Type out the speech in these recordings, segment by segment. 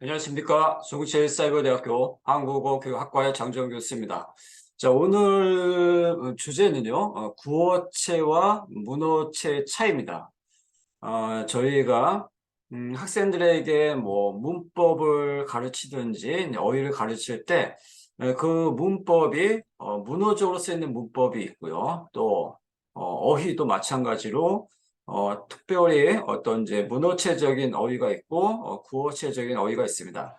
안녕하십니까. 중국제일사이버대학교 한국어 교육학과의 장정 교수입니다. 자, 오늘 주제는요, 어, 구어체와 문어체의 차이입니다. 어, 저희가 음, 학생들에게 뭐 문법을 가르치든지 어휘를 가르칠 때 그 문법이 어, 문어적으로 쓰이는 문법이 있고요. 또 어, 어휘도 마찬가지로 어, 특별히 어떤 이제 문어체적인 어휘가 있고 어, 구어체적인 어휘가 있습니다.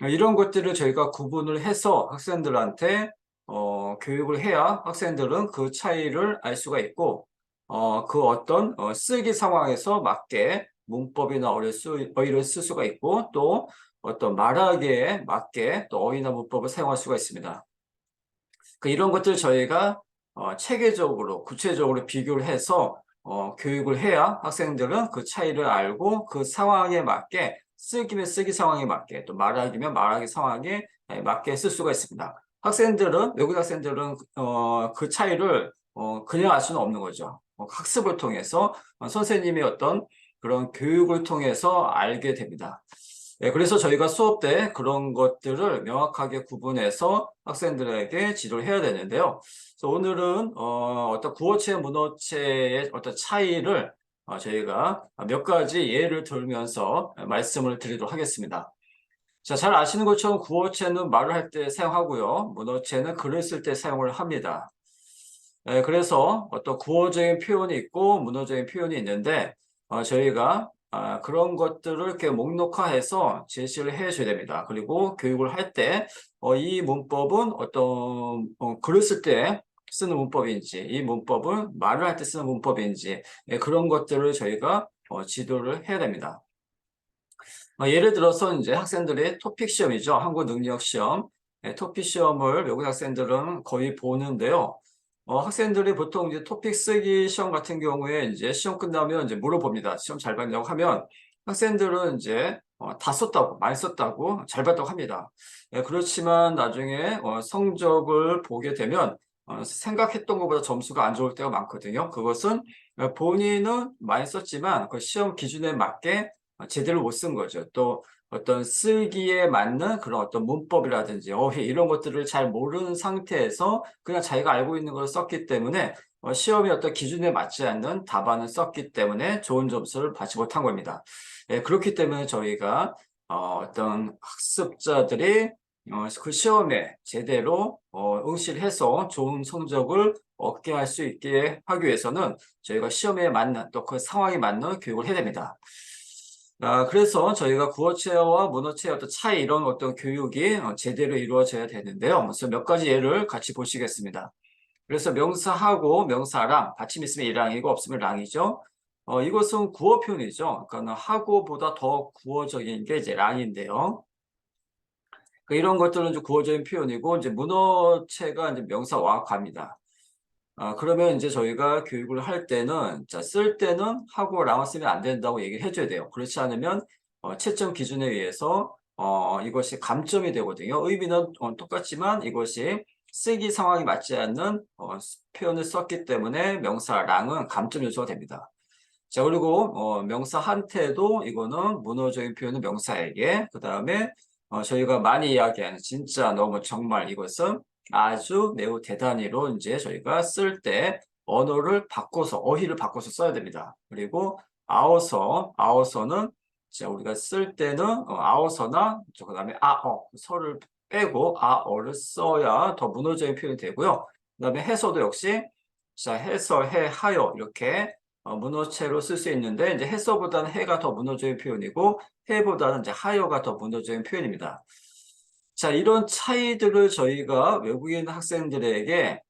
이런 것들을 저희가 구분을 해서 학생들한테 어, 교육을 해야 학생들은 그 차이를 알 수가 있고 어, 그 어떤 어, 쓰기 상황에서 맞게 문법이나 어휘를, 쓰, 어휘를 쓸 수가 있고 또 어떤 말하기에 맞게 또 어휘나 문법을 사용할 수가 있습니다. 그 이런 것들 저희가 어, 체계적으로 구체적으로 비교를 해서 어, 교육을 해야 학생들은 그 차이를 알고 그 상황에 맞게 쓰기면 쓰기 상황에 맞게 또 말하기면 말하기 상황에 예, 맞게 쓸 수가 있습니다. 학생들은 외국 학생들은 어, 그 차이를 어, 그냥 알 수는 없는 거죠. 어, 학습을 통해서 어, 선생님의 어떤 그런 교육을 통해서 알게 됩니다. 예, 그래서 저희가 수업 때 그런 것들을 명확하게 구분해서 학생들에게 지도를 해야 되는데요. 그래서 오늘은 어, 떤 구어체, 문어체의 어떤 차이를 어, 저희가 몇 가지 예를 들면서 말씀을 드리도록 하겠습니다. 자, 잘 아시는 것처럼 구어체는 말을 할 때 사용하고요. 문어체는 글을 쓸 때 사용을 합니다. 예, 그래서 어떤 구어적인 표현이 있고 문어적인 표현이 있는데 어, 저희가 아, 그런 것들을 이렇게 목록화해서 제시를 해줘야 됩니다. 그리고 교육을 할 때, 어, 이 문법은 어떤, 어, 글을 쓸 때 쓰는 문법인지, 이 문법은 말을 할 때 쓰는 문법인지, 예, 그런 것들을 저희가 어, 지도를 해야 됩니다. 어, 예를 들어서 이제 학생들의 토픽 시험이죠. 한국 능력 시험. 예, 토픽 시험을 외국 학생들은 거의 보는데요. 어, 학생들이 보통 이제 토픽 쓰기 시험 같은 경우에 이제 시험 끝나면 이제 물어봅니다. 시험 잘 봤냐고 하면 학생들은 이제 어, 다 썼다고, 많이 썼다고, 잘 봤다고 합니다. 예, 그렇지만 나중에 어, 성적을 보게 되면 어, 생각했던 것보다 점수가 안 좋을 때가 많거든요. 그것은 어, 본인은 많이 썼지만 그 시험 기준에 맞게 어, 제대로 못 쓴 거죠. 또 어떤 쓰기에 맞는 그런 어떤 문법이라든지 어휘 이런 것들을 잘 모르는 상태에서 그냥 자기가 알고 있는 걸 썼기 때문에 어, 시험이 어떤 기준에 맞지 않는 답안을 썼기 때문에 좋은 점수를 받지 못한 겁니다. 예, 그렇기 때문에 저희가 어, 떤 학습자들이 어, 그 시험에 제대로 어, 응시해서 좋은 성적을 얻게 할 수 있게 하기 위해서는 저희가 시험에 맞는 또 그 상황에 맞는 교육을 해야 됩니다. 아, 그래서 저희가 구어체와 문어체의 어떤 차이 이런 어떤 교육이 어, 제대로 이루어져야 되는데요. 그래서 몇 가지 예를 같이 보시겠습니다. 그래서 명사하고 명사랑 받침 있으면 이랑이고 없으면 랑이죠. 어, 이것은 구어 표현이죠. 그러니까 하고보다 더 구어적인 게 이제 랑인데요. 그러니까 이런 것들은 이제 구어적인 표현이고 이제 문어체가 이제 명사와 과입니다. 아, 그러면 이제 저희가 교육을 할 때는, 자, 쓸 때는 하고 라마 쓰면 안 된다고 얘기를 해줘야 돼요. 그렇지 않으면, 어, 채점 기준에 의해서, 어, 이것이 감점이 되거든요. 의미는 어, 똑같지만 이것이 쓰기 상황이 맞지 않는 어, 표현을 썼기 때문에 명사 랑은 감점 요소가 됩니다. 자, 그리고 어, 명사 한테도 이거는 문어적인 표현은 명사에게, 그 다음에 어, 저희가 많이 이야기하는 진짜 너무 정말 이것은 아주 매우 대단히로 이제 저희가 쓸 때 언어를 바꿔서 어휘를 바꿔서 써야 됩니다. 그리고 아어서 아어서는 자 우리가 쓸 때는 어, 아어서나 그 다음에 아어 서를 빼고 아어를 써야 더 문어적인 표현이 되고요. 그 다음에 해서도 역시 자 해서 해 하여 이렇게 어, 문어체로 쓸 수 있는데 이제 해서보다는 해가 더 문어적인 표현이고 해보다는 이제 하여가 더 문어적인 표현입니다. 자, 이런 차이들을 저희가 외국인 학생들에게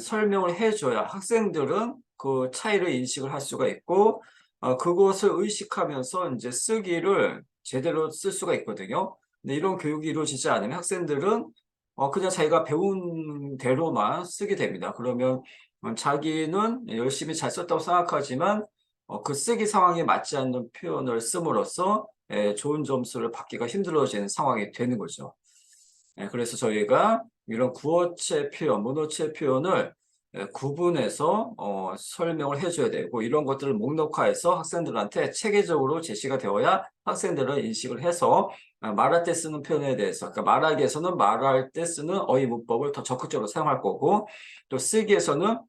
설명을 해줘야 학생들은 그 차이를 인식을 할 수가 있고, 어, 그것을 의식하면서 이제 쓰기를 제대로 쓸 수가 있거든요. 근데 이런 교육이 이루어지지 않으면 학생들은 어, 그냥 자기가 배운 대로만 쓰게 됩니다. 그러면 자기는 열심히 잘 썼다고 생각하지만 어, 그 쓰기 상황에 맞지 않는 표현을 씀으로써 에, 좋은 점수를 받기가 힘들어지는 상황이 되는 거죠. 예, 그래서 저희가 이런 구어체 표현, 문어체 표현을 예, 구분해서 어, 설명을 해줘야 되고 이런 것들을 목록화해서 학생들한테 체계적으로 제시가 되어야 학생들은 인식을 해서 아, 말할 때 쓰는 표현에 대해서 그러니까 말하기에서는 말할 때 쓰는 어휘 문법을 더 적극적으로 사용할 거고 또 쓰기에서는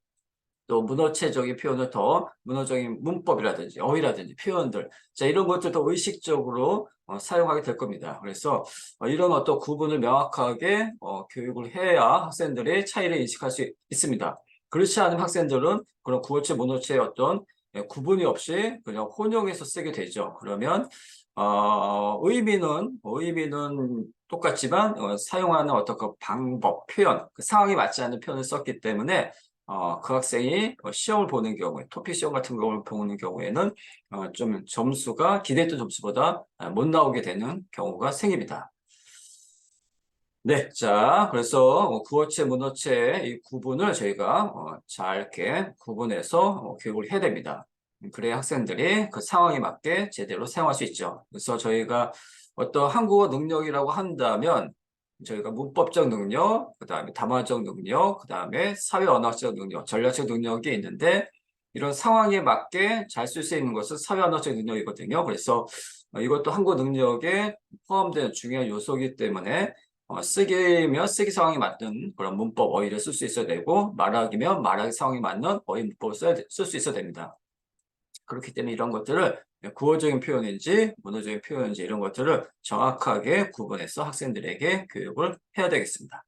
또 문어체적인 표현을 더 문어적인 문법이라든지 어휘라든지 표현들 자 이런 것들도 의식적으로 어, 사용하게 될 겁니다. 그래서 어, 이런 어떤 구분을 명확하게 어, 교육을 해야 학생들이 차이를 인식할 수 있, 있습니다. 그렇지 않은 학생들은 그런 구어체, 문어체의 어떤 예, 구분이 없이 그냥 혼용해서 쓰게 되죠. 그러면 어, 의미는 의미는 똑같지만 어, 사용하는 어떤 그 방법, 표현, 그 상황에 맞지 않는 표현을 썼기 때문에 어, 그 학생이 어, 시험을 보는 경우에 토픽 시험 같은 경우를 보는 경우에는 어, 좀 점수가 기대했던 점수보다 아, 못 나오게 되는 경우가 생깁니다. 네, 자, 그래서 어, 구어체, 문어체 이 구분을 저희가 어, 잘 이렇게 구분해서 어, 교육을 해야 됩니다. 그래야 학생들이 그 상황에 맞게 제대로 사용할 수 있죠. 그래서 저희가 어떤 한국어 능력이라고 한다면 저희가 문법적 능력, 그 다음에 담화적 능력, 그 다음에 사회 언어적 능력, 전략적 능력이 있는데 이런 상황에 맞게 잘 쓸 수 있는 것은 사회 언어적 능력이거든요. 그래서 어, 이것도 한국 능력에 포함되는 중요한 요소이기 때문에 어, 쓰기면 쓰기 상황에 맞는 그런 문법 어휘를 쓸 수 있어야 되고 말하기면 말하기 상황에 맞는 어휘 문법을 쓸 수 있어야 됩니다. 그렇기 때문에 이런 것들을 구어적인 표현인지 문어적인 표현인지 이런 것들을 정확하게 구분해서 학생들에게 교육을 해야 되겠습니다.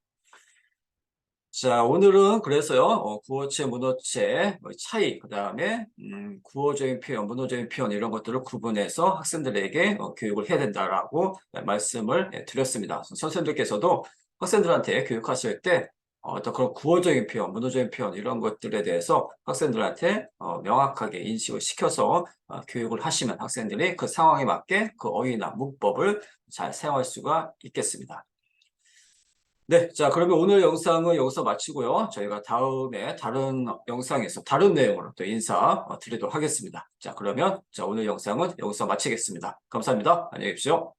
자, 오늘은 그래서요, 어, 구어체, 문어체 뭐 차이, 그 다음에 음, 구어적인 표현, 문어적인 표현 이런 것들을 구분해서 학생들에게 어, 교육을 해야 된다라고 말씀을 예, 드렸습니다. 선생님들께서도 학생들한테 교육하실 때 어, 어떤 그런 구어적인 표현, 문어적인 표현 이런 것들에 대해서 학생들한테 어, 명확하게 인식을 시켜서 어, 교육을 하시면 학생들이 그 상황에 맞게 그 어휘나 문법을 잘 사용할 수가 있겠습니다. 네, 자 그러면 오늘 영상은 여기서 마치고요. 저희가 다음에 다른 영상에서 다른 내용으로 또 인사 어, 드리도록 하겠습니다. 자 그러면 자 오늘 영상은 여기서 마치겠습니다. 감사합니다. 안녕히 계십시오.